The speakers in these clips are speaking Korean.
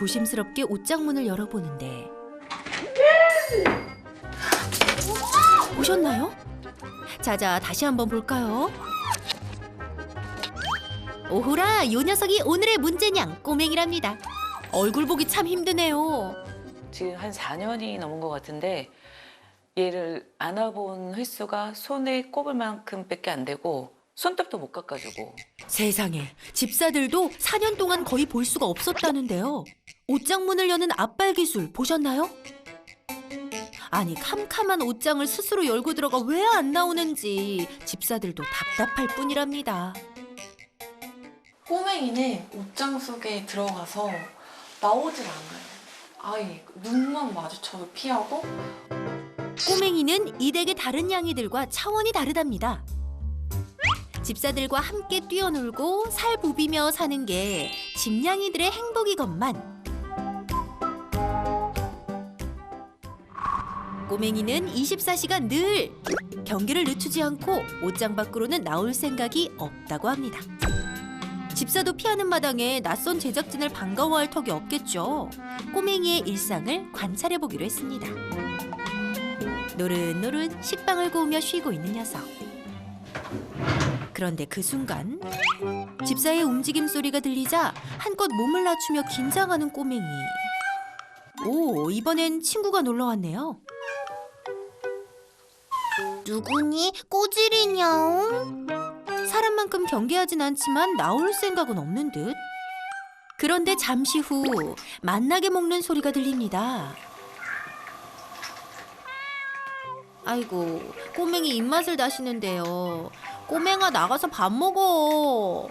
조심스럽게 옷장 문을 열어보는데 보셨나요? 자자 다시 한번 볼까요? 오호라 요 녀석이 오늘의 문제냥 꼬맹이랍니다. 얼굴 보기 참 힘드네요. 지금 한 4년이 넘은 것 같은데 얘를 안아본 횟수가 손에 꼽을 만큼밖에 안 되고 손톱도 못 깎아주고 세상에 집사들도 4년 동안 거의 볼 수가 없었다는데요. 옷장 문을 여는 앞발 기술 보셨나요? 아니 캄캄한 옷장을 스스로 열고 들어가 왜 안 나오는지 집사들도 답답할 뿐이랍니다. 꼬맹이는 옷장 속에 들어가서 나오질 않아요. 아예 눈만 마주쳐도 피하고 꼬맹이는 이 댁의 다른 양이들과 차원이 다르답니다. 집사들과 함께 뛰어놀고 살 부비며 사는 게 집냥이들의 행복이건만 꼬맹이는 24시간 늘 경계를 늦추지 않고 옷장 밖으로는 나올 생각이 없다고 합니다. 집사도 피하는 마당에 낯선 제작진을 반가워할 턱이 없겠죠. 꼬맹이의 일상을 관찰해 보기로 했습니다. 노릇노릇 식빵을 구우며 쉬고 있는 녀석. 그런데 그 순간 집사의 움직임 소리가 들리자 한껏 몸을 낮추며 긴장하는 꼬맹이. 오, 이번엔 친구가 놀러 왔네요. 누구니? 꼬질이냐옹? 사람만큼 경계하진 않지만 나올 생각은 없는 듯. 그런데 잠시 후 만나게 먹는 소리가 들립니다. 아이고, 꼬맹이 입맛을 다시는데요. 꼬맹아 나가서 밥 먹어.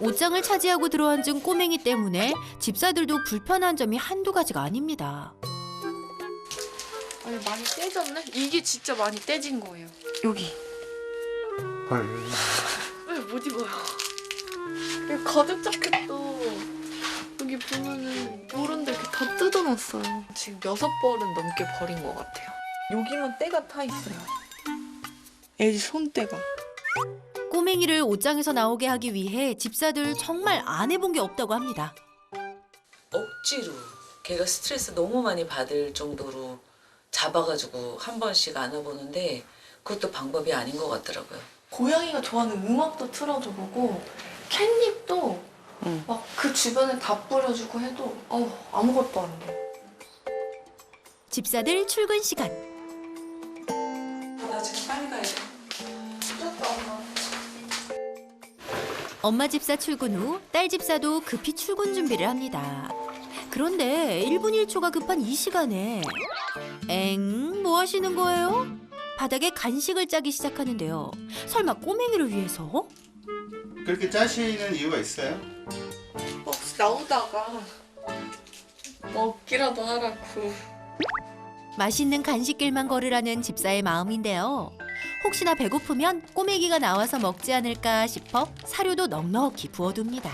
옷장을 차지하고 들어앉은 꼬맹이 때문에 집사들도 불편한 점이 한두 가지가 아닙니다. 아니 많이 떼졌네? 이게 진짜 많이 떼진 거예요. 여기 헐. 왜못 입어요? 이 가죽 자켓도 여기 보면은 요런데 이렇게 다 뜯어놨어요. 지금 여섯 벌은 넘게 버린 것 같아요. 여기만 때가 타 있어요. 애기 손때가. 꼬맹이를 옷장에서 나오게 하기 위해 집사들 정말 안 해본 게 없다고 합니다. 억지로 걔가 스트레스 너무 많이 받을 정도로 잡아가지고 한 번씩 안아보는데 그것도 방법이 아닌 것 같더라고요. 고양이가 좋아하는 음악도 틀어줘 보고 캣닙도 응. 막그 주변에 다 뿌려주고 해도 어우 아무것도 안 돼. 집사들 출근 시간. 엄마 집사 출근 후 딸 집사도 급히 출근 준비를 합니다. 그런데 1분 1초가 급한 이 시간에 엥? 뭐 하시는 거예요? 바닥에 간식을 짜기 시작하는데요. 설마 꼬맹이를 위해서? 그렇게 짜시는 이유가 있어요? 혹시 나오다가 먹기라도 하라고. 맛있는 간식길만 걸으라는 집사의 마음인데요. 혹시나 배고프면 꼬맹이가 나와서 먹지 않을까 싶어 사료도 넉넉히 부어둡니다.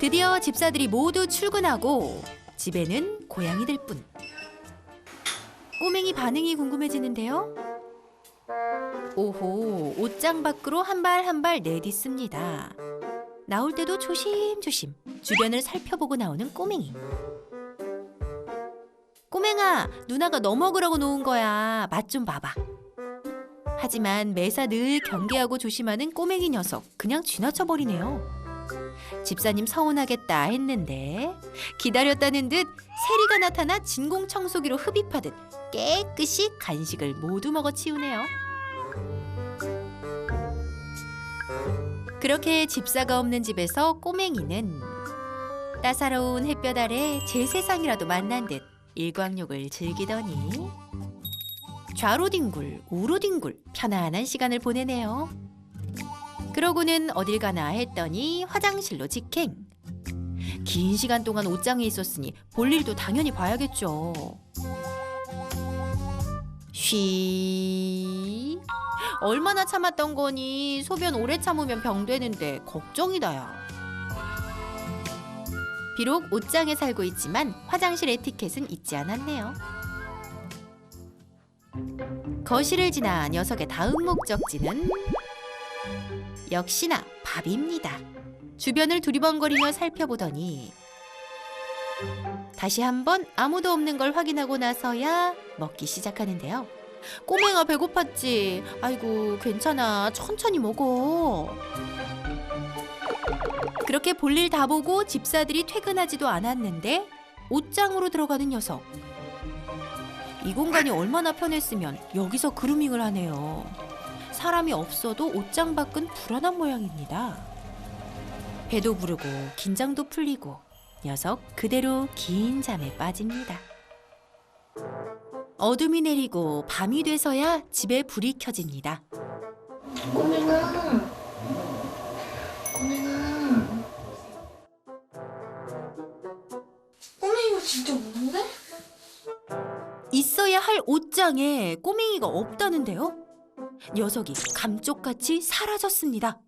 드디어 집사들이 모두 출근하고 집에는 고양이들 뿐. 꼬맹이 반응이 궁금해지는데요. 오호, 옷장 밖으로 한 발 한 발 내딛습니다. 나올 때도 조심조심 주변을 살펴보고 나오는 꼬맹이. 꼬맹아, 누나가 너 먹으라고 놓은 거야. 맛 좀 봐봐. 하지만 매사 늘 경계하고 조심하는 꼬맹이 녀석 그냥 지나쳐 버리네요. 집사님 서운하겠다 했는데 기다렸다는 듯 세리가 나타나 진공 청소기로 흡입하듯 깨끗이 간식을 모두 먹어 치우네요. 그렇게 집사가 없는 집에서 꼬맹이는 따사로운 햇볕 아래 제 세상이라도 만난 듯 일광욕을 즐기더니 좌로 뒹굴 우로 뒹굴 편안한 시간을 보내네요. 그러고는 어딜 가나 했더니 화장실로 직행. 긴 시간 동안 옷장에 있었으니 볼 일도 당연히 봐야겠죠. 쉬. 얼마나 참았던 거니 소변 오래 참으면 병 되는데 걱정이다야. 비록 옷장에 살고 있지만 화장실 에티켓은 잊지 않았네요. 거실을 지나 녀석의 다음 목적지는 역시나 밥입니다. 주변을 두리번거리며 살펴보더니 다시 한번 아무도 없는 걸 확인하고 나서야 먹기 시작하는데요. 꼬맹아 배고팠지? 아이고 괜찮아 천천히 먹어. 그렇게 볼일 다 보고 집사들이 퇴근하지도 않았는데 옷장으로 들어가는 녀석. 이 공간이 얼마나 편했으면 여기서 그루밍을 하네요. 사람이 없어도 옷장 밖은 불안한 모양입니다. 배도 부르고 긴장도 풀리고 녀석 그대로 긴 잠에 빠집니다. 어둠이 내리고 밤이 돼서야 집에 불이 켜집니다. 꼬맹아. 할 옷장에 꼬맹이가 없다는데요. 녀석이 감쪽같이 사라졌습니다.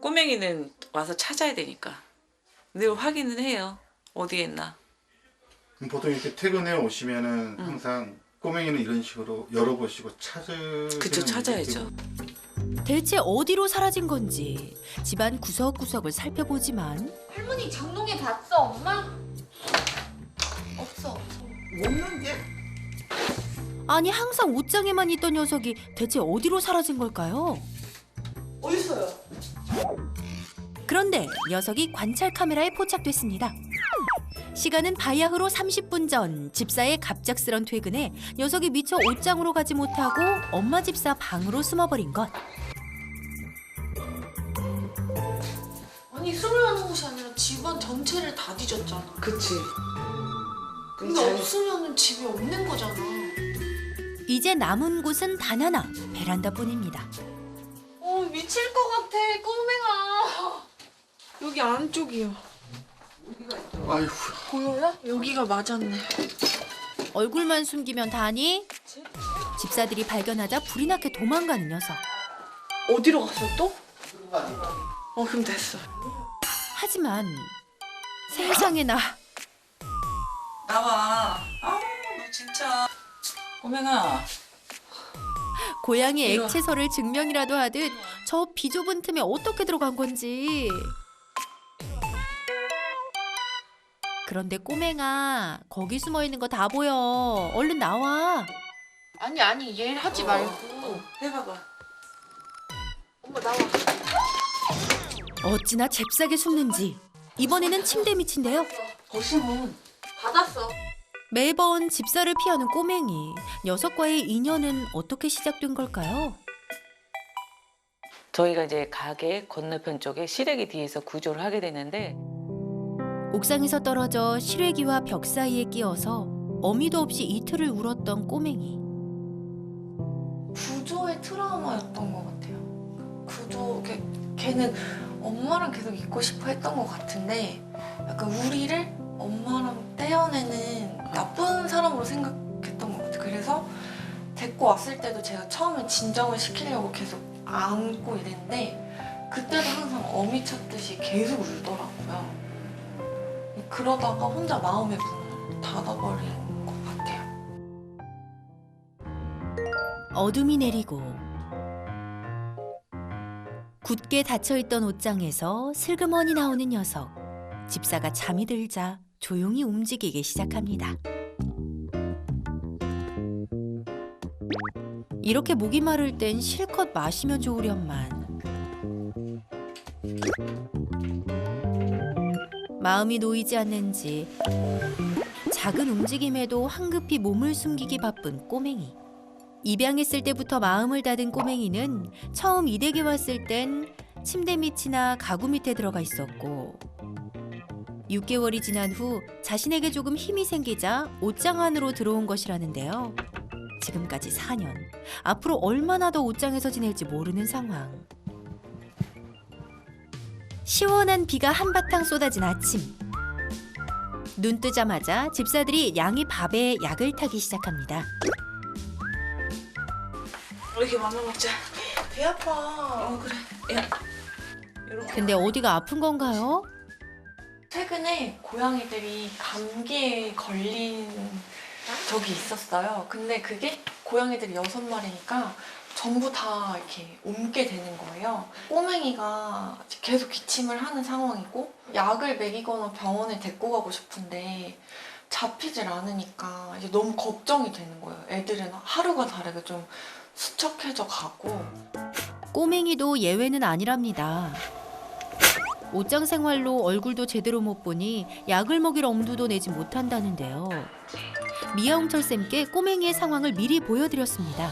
꼬맹이는 와서 찾아야 되니까 늘 확인은 해요. 어디에 있나. 그럼 보통 이렇게 퇴근해 오시면은 항상 꼬맹이는 이런 식으로 열어보시고 찾으. 그쵸 찾아야죠. 대체 어디로 사라진 건지 집안 구석구석을 살펴보지만 할머니 장롱에 봤어, 엄마? 없어, 없어. 아니 항상 옷장에만 있던 녀석이 대체 어디로 사라진 걸까요? 어딨어요? 그런데 녀석이 관찰 카메라에 포착됐습니다. 시간은 바야흐로 30분 전 집사의 갑작스런 퇴근에 녀석이 미처 옷장으로 가지 못하고 엄마 집사 방으로 숨어버린 것. 아니, 숨으려는 곳이 아니라 집안 전체를 다 뒤졌잖아. 그치. 근데 없으면 집이 없는 거잖아. 이제 남은 곳은 단 하나 베란다뿐입니다. 어, 미칠 것 같아, 꼬맹아. 여기 안쪽이요. 아이고. 보여요? 여기가 맞았네. 얼굴만 숨기면 다니? 집사들이 발견하자 불이 나게 도망가는 녀석. 어디로 갔어, 또? 어, 그럼 됐어. 하지만 세상에나 나와. 아우 너 진짜. 꼬맹아. 고양이 이거. 액체설을 증명이라도 하듯 저 비좁은 틈에 어떻게 들어간 건지. 그런데 꼬맹아 거기 숨어 있는 거 다 보여. 얼른 나와. 아니, 아니, 얘 하지 말고. 어, 해봐봐. 엄마, 나와. 어찌나 잽싸게 숨는지. 이번에는 침대 밑인데요. 거실문. 받았어. 매번 집사를 피하는 꼬맹이. 녀석과의 인연은 어떻게 시작된 걸까요? 저희가 이제 가게 건너편 쪽에 시래기 뒤에서 구조를 하게 되는데 옥상에서 떨어져 실외기와 벽 사이에 끼어서 어미도 없이 이틀을 울었던 꼬맹이. 구조의 트라우마였던 것 같아요. 구조, 걔, 걔는 엄마랑 계속 있고 싶어 했던 것 같은데 약간 우리를 엄마랑 떼어내는 나쁜 사람으로 생각했던 것 같아요. 그래서 데리고 왔을 때도 제가 처음에 진정을 시키려고 계속 안고 이랬는데 그때도 항상 어미 찾듯이 계속 울더라고요. 그러다가 혼자 마음의 문을 닫아버린 것 같아요. 어둠이 내리고 굳게 닫혀있던 옷장에서 슬그머니 나오는 녀석. 집사가 잠이 들자 조용히 움직이기 시작합니다. 이렇게 목이 마를 땐 실컷 마시면 좋으련만. 마음이 놓이지 않는지 작은 움직임에도 황급히 몸을 숨기기 바쁜 꼬맹이. 입양했을 때부터 마음을 닫은 꼬맹이는 처음 이 댁에 왔을 땐 침대 밑이나 가구 밑에 들어가 있었고 6개월이 지난 후 자신에게 조금 힘이 생기자 옷장 안으로 들어온 것이라는데요. 지금까지 4년. 앞으로 얼마나 더 옷장에서 지낼지 모르는 상황. 시원한 비가 한바탕 쏟아진 아침. 눈 뜨자마자 집사들이 양이 밥에 약을 타기 시작합니다. 이렇게 맘만 먹자. 배 아파. 어 그래. 야. 근데 어디가 아픈 건가요? 최근에 고양이들이 감기에 걸린 적이 있었어요. 근데 그게 고양이들이 여섯 마리니까 전부 다 이렇게 옮게 되는 거예요. 꼬맹이가 계속 기침을 하는 상황이고 약을 먹이거나 병원에 데리고 가고 싶은데 잡히질 않으니까 이제 너무 걱정이 되는 거예요. 애들은 하루가 다르게 좀 수척해져 가고 꼬맹이도 예외는 아니랍니다. 옷장 생활로 얼굴도 제대로 못 보니 약을 먹일 엄두도 내지 못한다는데요. 미아홍철 쌤께 꼬맹이의 상황을 미리 보여드렸습니다.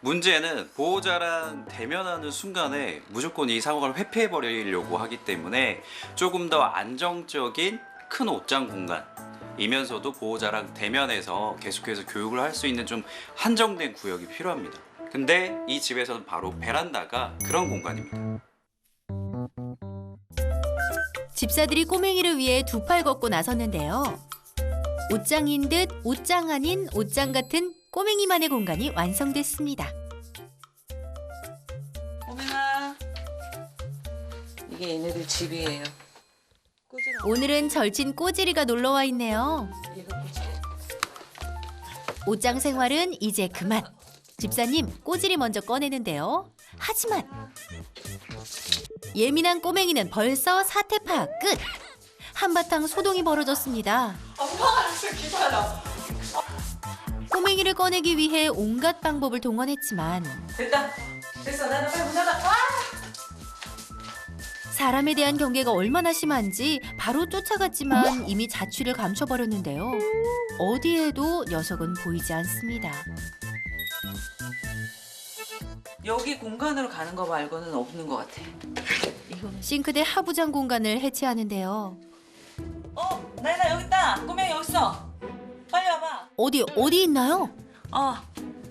문제는 보호자랑 대면하는 순간에 무조건 이 상황을 회피해 버리려고 하기 때문에 조금 더 안정적인 큰 옷장 공간이면서도 보호자랑 대면해서 계속해서 교육을 할 수 있는 좀 한정된 구역이 필요합니다. 근데 이 집에서는 바로 베란다가 그런 공간입니다. 집사들이 꼬맹이를 위해 두 팔 걷고 나섰는데요. 옷장인 듯 옷장 아닌 옷장 같은 꼬맹이만의 공간이 완성됐습니다. 꼬맹아. 이게 얘네들 집이에요. 오늘은 절친 꼬지리가 놀러 와 있네요. 얘가. 옷장 생활은 이제 그만. 집사님 꼬지리 먼저 꺼내는데요. 하지만 예민한 꼬맹이는 벌써 사태 파악 끝. 한바탕 소동이 벌어졌습니다. 꼬맹이를 꺼내기 위해 온갖 방법을 동원했지만 됐다. 됐어. 나는 빨리 문 닫아. 아! 사람에 대한 경계가 얼마나 심한지 바로 쫓아갔지만 이미 자취를 감춰버렸는데요. 어디에도 녀석은 보이지 않습니다. 여기 공간으로 가는 거 말고는 없는 것 같아. 싱크대 하부장 공간을 해체하는데요. 어, 나연아 여기 있다. 꼬맹이 여기 있어. 빨리 와봐. 어디 어디 있나요? 어,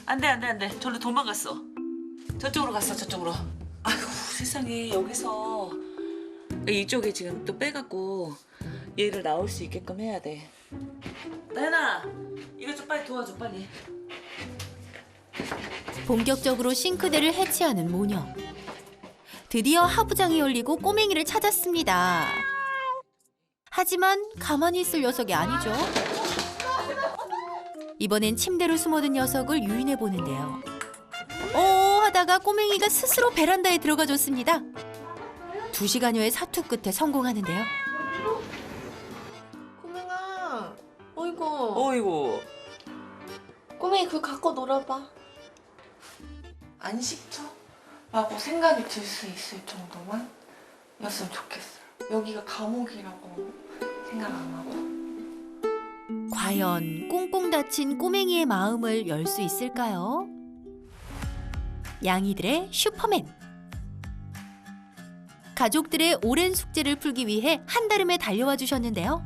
안돼 안돼 안돼. 저로 도망갔어. 저쪽으로 갔어 저쪽으로. 아이고 세상에 여기서 이쪽에 지금 또 빼갖고 얘를 나올 수 있게끔 해야 돼. 나연아, 이거 좀 빨리 도와줘 빨리. 본격적으로 싱크대를 해체하는 모녀. 드디어 하부장이 열리고 꼬맹이를 찾았습니다. 하지만 가만히 있을 녀석이 아니죠. 이번엔 침대로 숨어든 녀석을 유인해 보는데요. 오 하다가 꼬맹이가 스스로 베란다에 들어가 줬습니다. 두 시간여의 사투 끝에 성공하는데요. 꼬맹아 어이구 어이구. 꼬맹이 그거 갖고 놀아봐 안 식죠? 라고 생각이 들 수 있을 정도만 였으면 좋겠어요 여기가 감옥이라고 생각 안 하고 과연 꽁꽁 닫힌 꼬맹이의 마음을 열 수 있을까요? 양이들의 슈퍼맨. 가족들의 오랜 숙제를 풀기 위해 한달음에 달려와 주셨는데요.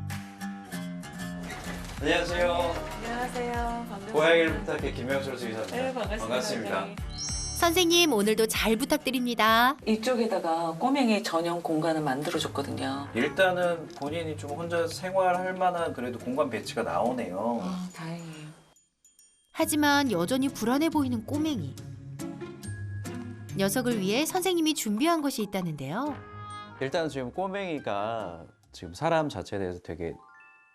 안녕하세요. 안녕하세요. 반갑습니다. 고양이를 부탁해 김명철 수의사입니다. 네 반갑습니다. 반갑습니다. 선생님 오늘도 잘 부탁드립니다. 이쪽에다가 꼬맹이 전용 공간을 만들어줬거든요. 일단은 본인이 좀 혼자 생활할 만한 그래도 공간 배치가 나오네요. 아 다행이에요. 하지만 여전히 불안해 보이는 꼬맹이. 녀석을 위해 선생님이 준비한 것이 있다는데요. 일단 지금 꼬맹이가 지금 사람 자체에 대해서 되게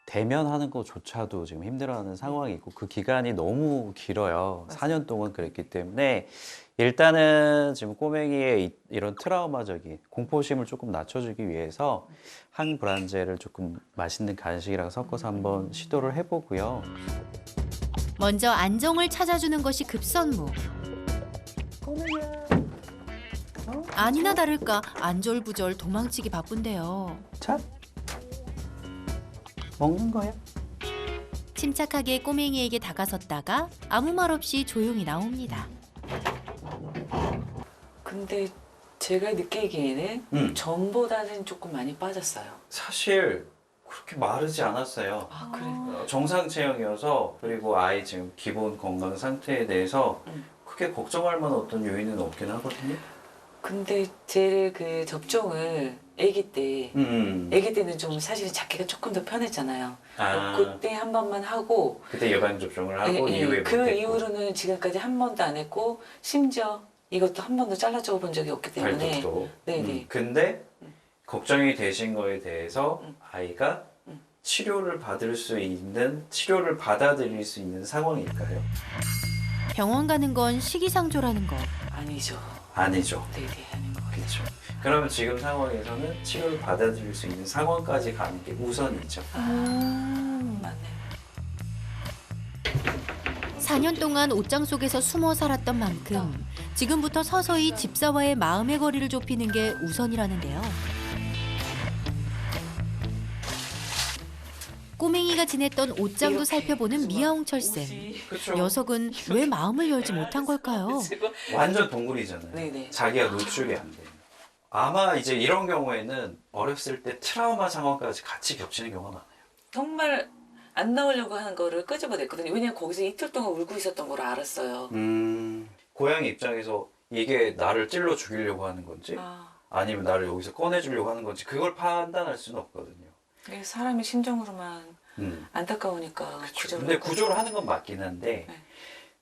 대면하는 것조차도 지금 힘들어하는 상황이고 그 기간이 너무 길어요. 4년 동안 그랬기 때문에 일단은 지금 꼬맹이의 이- 이런 트라우마적인 공포심을 조금 낮춰주기 위해서 항불안제를 조금 맛있는 간식이랑 섞어서 한번 시도를 해보고요. 먼저 안정을 찾아주는 것이 급선무. 아니나 다를까 안절부절 도망치기 바쁜데요. 자, 먹는 거야? 침착하게 꼬맹이에게 다가섰다가 아무 말 없이 조용히 나옵니다. 근데 제가 느끼기에는 음. 전보다는 조금 많이 빠졌어요. 사실 그렇게 마르지 않았어요. 아 그래. 어, 정상 체형이어서 그리고 아이 지금 기본 건강 상태에 대해서 음. 크게 걱정할 만한 어떤 요인은 없긴 하거든요. 근데 제 그 접종을 아기 때 음. 아기 때는 좀 사실 잡기가 조금 더 편했잖아요. 아, 그때 한 번만 하고 그때 예방 접종을 하고 예, 예. 이후에 그 못했고. 이후로는 지금까지 한 번도 안 했고 심지어 이것도 한 번도 잘라 줘 본 적이 없기 때문에 발톱도. 네네. 음. 근데 음. 걱정이 되신 거에 대해서 음. 아이가 음. 치료를 받을 수 있는 치료를 받아들일 수 있는 상황일까요? 병원 가는 건 시기상조라는 거. 아니죠. 아니죠. 네네 그렇죠. 그러면 지금 상황에서는 치료를 받아들일 수 있는 상황까지 가는 게 우선이죠. 아, 맞네요. 4년 동안 옷장 속에서 숨어 살았던 만큼 지금부터 서서히 집사와의 마음의 거리를 좁히는 게 우선이라는데요. 꼬맹이가 지냈던 옷장도 살펴보는 미아홍철 쌤. 녀석은 왜 마음을 열지 못한 걸까요? 완전 동물이잖아요. 네네. 자기가 노출이 안 돼요. 아마 이제 이런 경우에는 어렸을 때 트라우마 상황까지 같이 겹치는 경우가 많아요. 정말 안 나오려고 하는 거를 끄집어냈거든요. 왜냐면 거기서 이틀 동안 울고 있었던 걸 알았어요. 음, 고양이 입장에서 이게 나를 찔러 죽이려고 하는 건지 아, 아니면 나를 여기서 꺼내주려고 하는 건지 그걸 판단할 수는 없거든요. 이게 사람의 심정으로만 음. 안타까우니까. 구조를 근데. 구조를 하는 건 맞긴 한데 네.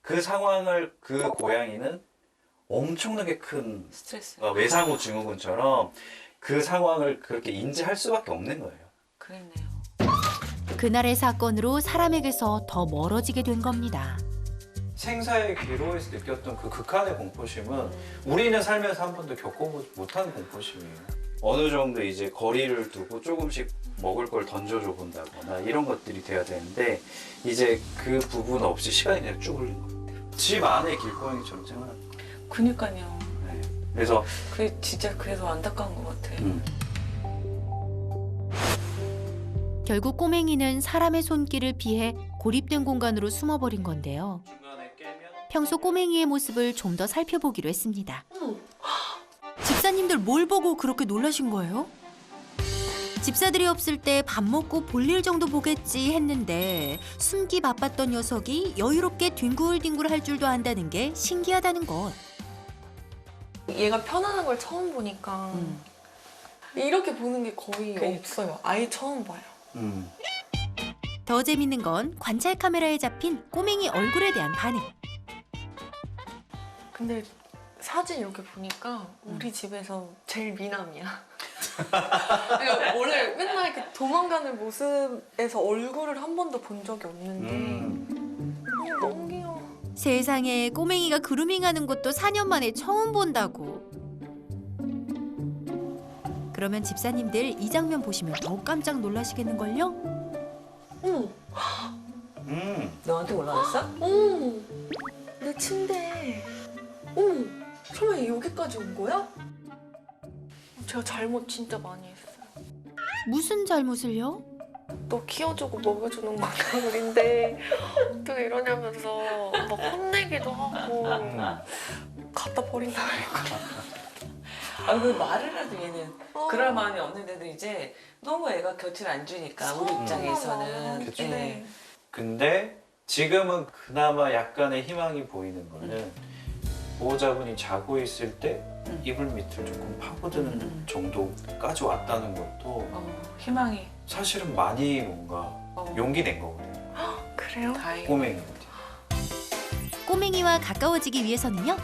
그 상황을 그 고양이는 엄청나게 큰 스트레스. 어, 외상후 증후군처럼 그 상황을 그렇게 인지할 수밖에 없는 거예요. 그랬네요. 그날의 사건으로 사람에게서 더 멀어지게 된 겁니다. 생사의 기로에서 느꼈던 그 극한의 공포심은 우리는 살면서 한 번도 겪어보지 못하는 공포심이에요. 어느 정도 이제 거리를 두고 조금씩 먹을 걸 던져줘 본다거나 이런 것들이 돼야 되는데 이제 그 부분 없이 시간이 그냥 쭉 흘린 것 같아요. 집 안에 길고양이처럼 생활하는 거예요. 그니까요. 네. 그래서 그게 진짜 그래서 안타까운 것 같아요. 음, 결국 꼬맹이는 사람의 손길을 피해 고립된 공간으로 숨어버린 건데요. 평소 꼬맹이의 모습을 좀 더 살펴보기로 했습니다. 어머, 집사님들 뭘 보고 그렇게 놀라신 거예요? 집사들이 없을 때 밥 먹고 볼일 정도 보겠지 했는데 숨기 바빴던 녀석이 여유롭게 뒹굴뒹굴 할 줄도 안다는 게 신기하다는 것. 얘가 편안한 걸 처음 보니까 음. 이렇게 보는 게 거의 그러니까. 없어요. 아예 처음 봐요. 음. 더 재밌는 건 관찰 카메라에 잡힌 꼬맹이 얼굴에 대한 반응. 근데 사진 이렇게 보니까 우리 집에서 제일 미남이야. 그러니까 원래 맨날 이렇게 도망가는 모습에서 얼굴을 한 번도 본 적이 없는데 음. 어, 너무 귀여워. 세상에 꼬맹이가 그루밍하는 것도 4년 만에 처음 본다고. 그러면 집사님들 이 장면 보시면 더 깜짝 놀라시겠는걸요? 어머, 음. 너한테 올라왔어? 어머, 내 침대. 어머, 설마 얘 여기까지 온 거야? 제가 잘못 진짜 많이 했어요. 무슨 잘못을요? 너 키워주고 먹여주는 마누인데 어떻게 이러냐면서 막 혼내기도 하고 음. 갖다 버린다 아, 왜 말을 해도 얘는 어. 그럴 마음이 없는데도 이제 너무 애가 곁을 안 주니까 우리 입장에서는 그쵸. 예. 네. 근데 지금은 그나마 약간의 희망이 보이는 거는 보호자분이 자고 있을 때 음. 이불 밑을 조금 파고드는 음. 정도까지 왔다는 것도 어, 희망이 사실은 많이 뭔가 어, 용기 낸 거거든요. 그래요? 다행. 꼬맹이한테. 꼬맹이와 가까워지기 위해서는요.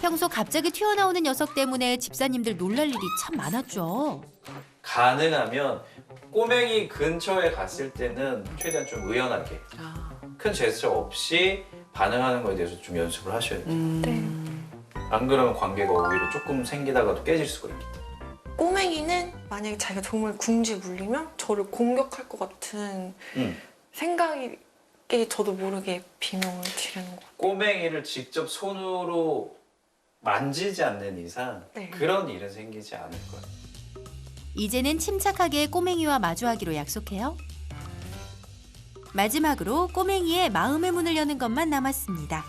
평소 갑자기 튀어나오는 녀석 때문에 집사님들 놀랄 일이 참 많았죠. 가능하면 꼬맹이 근처에 갔을 때는 최대한 좀 의연하게 아, 큰 제스처 없이 반응하는 거에 대해서 좀 연습을 하셔야 돼요. 음. 안 그러면 관계가 오히려 조금 생기다가도 깨질 수가 있기 때문에. 꼬맹이는 만약에 자기가 정말 궁지에 물리면 저를 공격할 것 같은 음. 생각이 저도 모르게 비명을 지르는 거 꼬맹이를 직접 손으로 만지지 않는 이상 네. 그런 일은 생기지 않을 거예요. 이제는 침착하게 꼬맹이와 마주하기로 약속해요. 마지막으로 꼬맹이의 마음의 문을 여는 것만 남았습니다.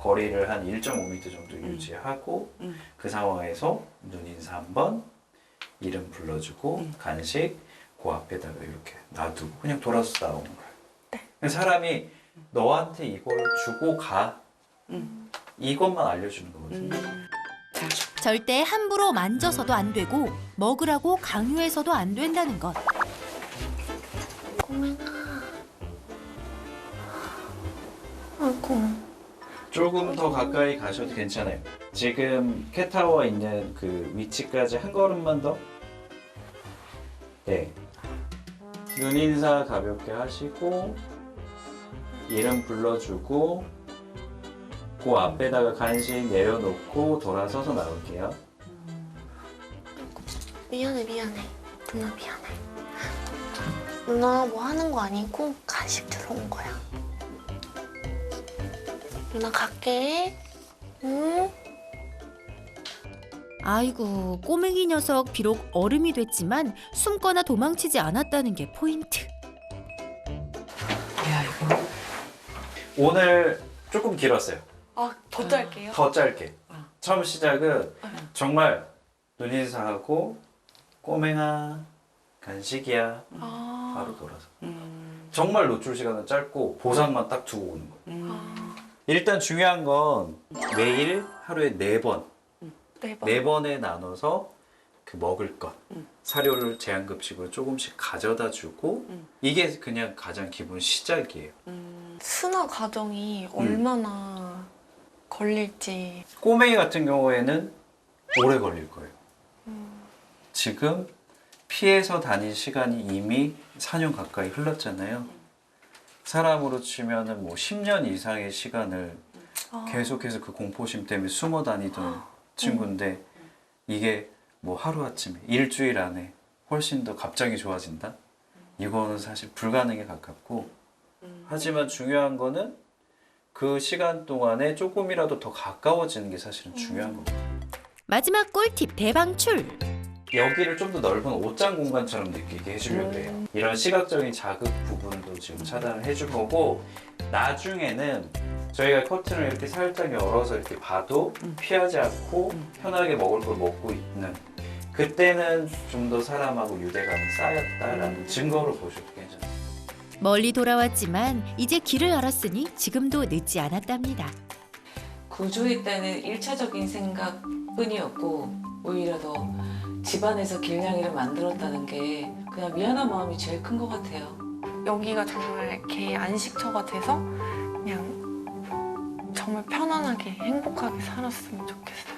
거리를 한 1.5m 정도 유지하고 음. 그 상황에서 눈 인사 한번 이름 불러주고 음. 간식 그 앞에다가 이렇게 놔두고 그냥 돌아서 나오는 거예요. 네. 사람이 너한테 이걸 주고 가 음. 이것만 알려주는 거거든요. 음. 자, 절대 함부로 만져서도 안 되고 먹으라고 강요해서도 안 된다는 것. 꼬맹아 아이고 조금 더 가까이 가셔도 괜찮아요. 지금 캣타워 있는 그 위치까지 한 걸음만 더. 네. 눈 인사 가볍게 하시고 이름 불러주고 그 앞에다가 간식 내려놓고 돌아서서 나올게요. 미안해 미안해 누나 미안해 누나 뭐 하는 거 아니고 간식 들어온 거야 누나 갈게 응? 아이고, 꼬맹이 녀석 비록 어른이 됐지만 숨거나 도망치지 않았다는 게 포인트. 야 이거 오늘 조금 길었어요. 아 더 짧게요? 더 짧게. 어. 처음 시작은 정말 눈인사하고 꼬맹아 간식이야 아, 바로 돌아서. 음, 정말 노출 시간은 짧고 보상만 딱 두고 오는 거예요. 음. 아, 일단 중요한 건 매일 하루에 네 번, 네 번. 네 번에 나눠서 그 먹을 것, 음. 사료를 제한급식으로 조금씩 가져다 주고 음. 이게 그냥 가장 기본 시작이에요. 음. 순화 과정이 얼마나 걸릴지 꼬맹이 같은 경우에는 오래 걸릴 거예요. 지금 피해서 다닌 시간이 이미 4년 가까이 흘렀잖아요. 사람으로 치면은 뭐 10년 이상의 시간을 아, 계속해서 그 공포심 때문에 숨어 다니던 친구인데 이게 뭐 하루아침에 일주일 안에 훨씬 더 갑자기 좋아진다? 이거는 사실 불가능에 가깝고 하지만 중요한 거는 그 시간 동안에 조금이라도 더 가까워지는 게 사실은 중요한 거고 마지막 꿀팁 대방출. 여기를 좀 더 넓은 옷장 공간처럼 느끼게 해주려고 해요 이런 시각적인 자극 부분도 지금 차단을 해줄 거고 나중에는 저희가 커튼을 이렇게 살짝 열어서 이렇게 봐도 음. 피하지 않고 음. 편하게 먹을 걸 먹고 있는 그때는 좀 더 사람하고 유대감이 쌓였다라는 음. 증거로 보셔도 괜찮아요 멀리 돌아왔지만 이제 길을 알았으니 지금도 늦지 않았답니다. 구조에 따른 일차적인 생각뿐이었고 오히려 더 집안에서 길냥이를 만들었다는 게 그냥 미안한 마음이 제일 큰 것 같아요. 여기가 정말 개 안식처가 돼서 그냥 정말 편안하게 행복하게 살았으면 좋겠어요.